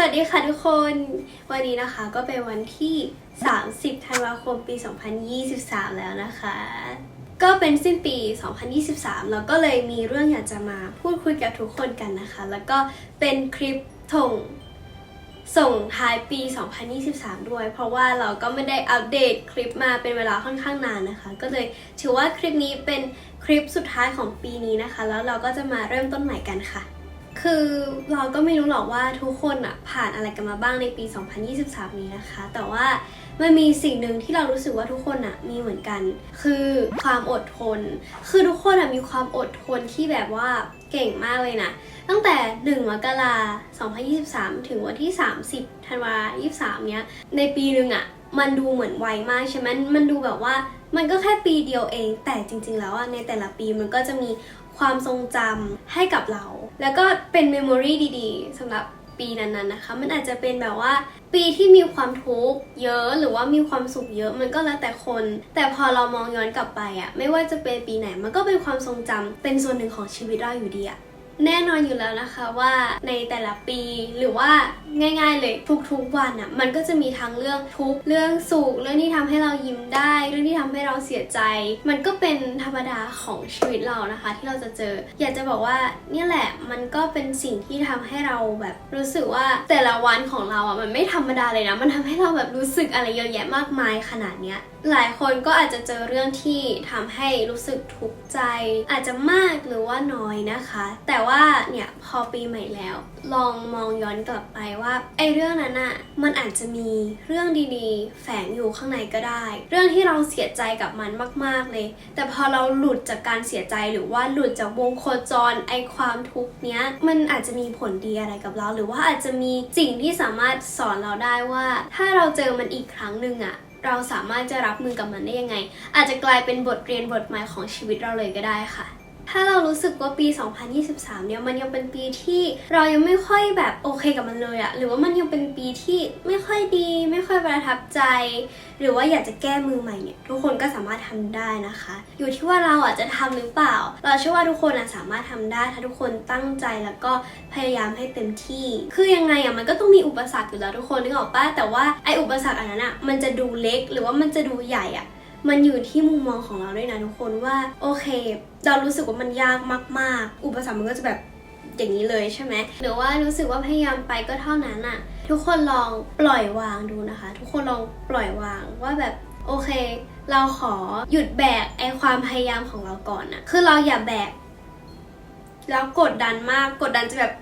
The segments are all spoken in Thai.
วัสดีค่ะทุกคน วันนี้นะคะก็เป็นวันที่ 30 ธันวาคมปี 2023 แล้วนะคะ ก็เป็นสิ้นปี 2023 แล้วก็เลยมีเรื่องอยากจะมาพูดคุยกับทุกคนกันนะคะ แล้วก็เป็นคลิปถ่งส่งท้ายปี 2023 ด้วย เพราะว่าเราก็ไม่ได้อัปเดตคลิปมาเป็นเวลาค่อนข้างนานนะคะ ก็เลยถือว่าคลิปนี้เป็นคลิปสุดท้ายของปีนี้นะคะ แล้วเราก็จะมาเริ่มต้นใหม่กันค่ะ คือเราก็ไม่รู้หรอกว่าทุกคนอะผ่านอะไรกันมาบ้างในปี 2023 นี้นะคะ แต่ว่ามันมีสิ่งหนึ่งที่เรารู้สึกว่าทุกคนอะมีเหมือนกัน คือความอดทน คือทุกคนอะมีความอดทนที่แบบว่าเก่งมากเลยนะ ตั้งแต่ 1 มกราคม 2023 ถึงวันที่ 30 ธันวาคม 23 เนี้ย ในปีหนึ่งอะมันดูเหมือนไวมากใช่ไหมมันดูแบบว่ามันก็แค่ปีเดียวเอง แต่จริง ๆ แล้วอะในแต่ละปีมันก็จะมีความทรงจำให้กับเรา แล้วก็เป็นเมมโมรีดีๆสำหรับปีนั้นๆนะคะ มันอาจจะเป็นแบบว่า ปีที่มีความทุกข์เยอะหรือว่ามีความสุขเยอะมันก็แล้วแต่คน แต่พอเรามองย้อนกลับไปอะไม่ว่าจะเป็นปีไหนมันก็เป็นความทรงจำเป็นส่วนหนึ่งของชีวิตเราอยู่ดีอะแน่นอนอยู่แล้วนะคะว่าในแต่ละปีหรือว่าง่าย ๆ เลยทุกๆวันอะมันก็จะมีทั้งเรื่องทุกเรื่องสุขเรื่องที่ทำให้เรายิ้มได้ เรื่องที่ทำให้เราเสียใจ มันก็เป็นธรรมดาของชีวิตเรานะคะ ที่เราจะเจอ อยากจะบอกว่าเนี่ยแหละมันก็เป็นสิ่งที่ทำให้เราแบบรู้สึกว่าแต่ละวันของเราอะมันไม่ธรรมดาเลยนะ มันทำให้เราแบบรู้สึกอะไรเยอะแยะมากมายขนาดเนี้ยหลายคนก็อาจจะเจอเรื่องที่ทำให้รู้สึกทุกข์ใจ อาจจะมากหรือว่าน้อยนะคะ แต่ว่าเนี่ยพอปีใหม่แล้ว ลองมองย้อนกลับไปว่าไอ้เรื่องนั้นอะมันอาจจะมีเรื่องดีๆ แฝงอยู่ข้างในก็ได้ เรื่องที่เราเสียใจกับมันมาก ๆเลย แต่พอเราหลุดจากการเสียใจหรือว่าหลุดจากวงโคจรไอความทุกข์เนี้ยมันอาจจะมีผลดีอะไรกับเรา หรือว่าอาจจะมีสิ่งที่สามารถสอนเราได้ว่า ถ้าเราเจอมันอีกครั้งหนึ่งอะเราสามารถจะรับมือกับมันได้ยังไง อาจจะกลายเป็นบทเรียนบทใหม่ของชีวิตเราเลยก็ได้ค่ะ ถ้าเรารู้สึกว่าปี 2023 เนี่ยมันยังเป็นปีที่เรายังไม่ค่อยแบบโอเคกับมันเลยอะหรือว่ามันยังเป็นปีที่ไม่ค่อยดี ไม่ค่อยประทับใจ หรือว่าอยากจะแก้มือใหม่เนี่ยทุกคนก็สามารถทำได้นะคะ อยู่ที่ว่าเราอะจะทำหรือเปล่า เราเชื่อว่าทุกคนอะสามารถทำได้ถ้าทุกคนตั้งใจแล้วก็พยายามให้เต็มที่ คือยังไงอะมันก็ต้องมีอุปสรรคอยู่แล้วทุกคนนึกออกปะแต่ว่าไออุปสรรคอันนั้นอะมันจะดูเล็ก หรือว่ามันจะดูใหญ่อะ มันอยู่ที่มุมมองของเราด้วยนะทุกคนว่าโอเค เรารู้สึกว่ามันยากมาก ๆ อุปสรรคมันก็จะแบบอย่างนี้เลยใช่ไหมหรือว่ารู้สึกว่าพยายามไปก็เท่านั้นอะทุกคนลองปล่อยวางดูนะคะ ทุกคนลองปล่อยวางว่าแบบโอเค เราขอหยุดแบกไอความพยายามของเราก่อนนะคือเราอย่าแบกแล้วกดดันมากกดดันจะแบบ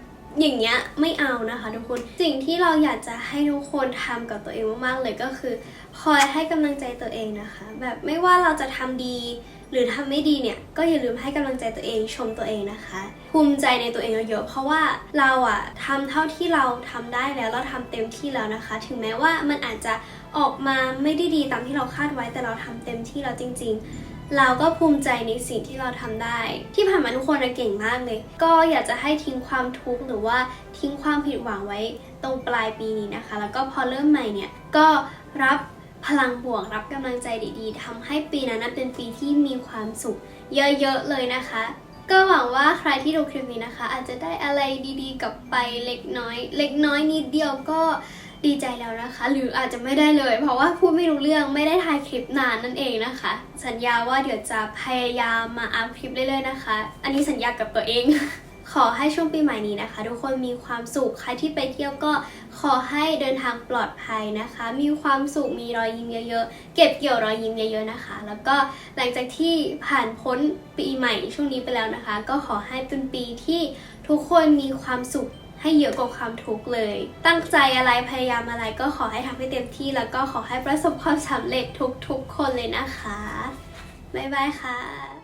อย่างเงี้ยไม่เอานะคะ ทุกคนสิ่งที่เราอยากจะให้ทุกคนทำกับตัวเองมากๆเลยก็คือ คอยให้กำลังใจตัวเองนะคะ แบบไม่ว่าเราจะทำดี หรือทำไม่ดีเนี่ยก็อย่าลืมให้กำลังใจตัวเองชมตัวเองนะคะภูมิใจในตัวเองเยอะๆเพราะว่าเราอะทำเท่าที่เราทำได้แล้วเราทำเต็มที่แล้วนะคะ ถึงแม้ว่ามันอาจจะออกมาไม่ได้ดีตามที่เราคาดไว้แต่เราทำเต็มที่แล้วจริง ๆ เราก็ภูมิใจในสิ่งที่เราทำได้ ที่ผ่านมาทุกคนเก่งมากเลย ก็อยากจะให้ทิ้งความทุกข์หรือว่าทิ้งความผิดหวังไว้ตรงปลายปีนี้นะคะ แล้วก็พอเริ่มใหม่เนี่ยก็รับพลังบวกรับกำลังใจดีๆทำให้ปีนั้นเป็นปีที่มีความสุขเยอะๆเลยนะคะ ก็หวังว่าใครที่ดูคลิปนี้นะคะ อาจจะได้อะไรดีๆกลับไปเล็กน้อย เล็กน้อยนิดเดียวก็ ดีใจแล้วนะคะ หรืออาจจะไม่ได้เลย เพราะว่าพูดไม่รู้เรื่องไม่ได้ถ่ายคลิปนานนั่นเองนะคะ สัญญาว่าเดี๋ยวจะพยายามมาอัพคลิปเรื่อยๆนะคะ อันนี้สัญญากับตัวเองขอให้ช่วงปีใหม่นี้นะคะ ทุกคนมีความสุขใครที่ไปเที่ยวก็ขอให้เดินทางปลอดภัยนะคะ มีความสุขมีรอยยิ้มเยอะๆเก็บเกี่ยวรอยยิ้มเยอะๆนะคะ แล้วก็หลังจากที่ผ่านพ้นปีใหม่ช่วงนี้ไปแล้วนะคะ ก็ขอให้เป็นปีที่ทุกคนมีความสุข ให้เยอะกว่าความทุกข์เลย ตั้งใจอะไรพยายามอะไรก็ขอให้ทำให้เต็มที่ แล้วก็ขอให้ประสบความสำเร็จทุกๆคนเลยนะคะ บ๊ายบายค่ะ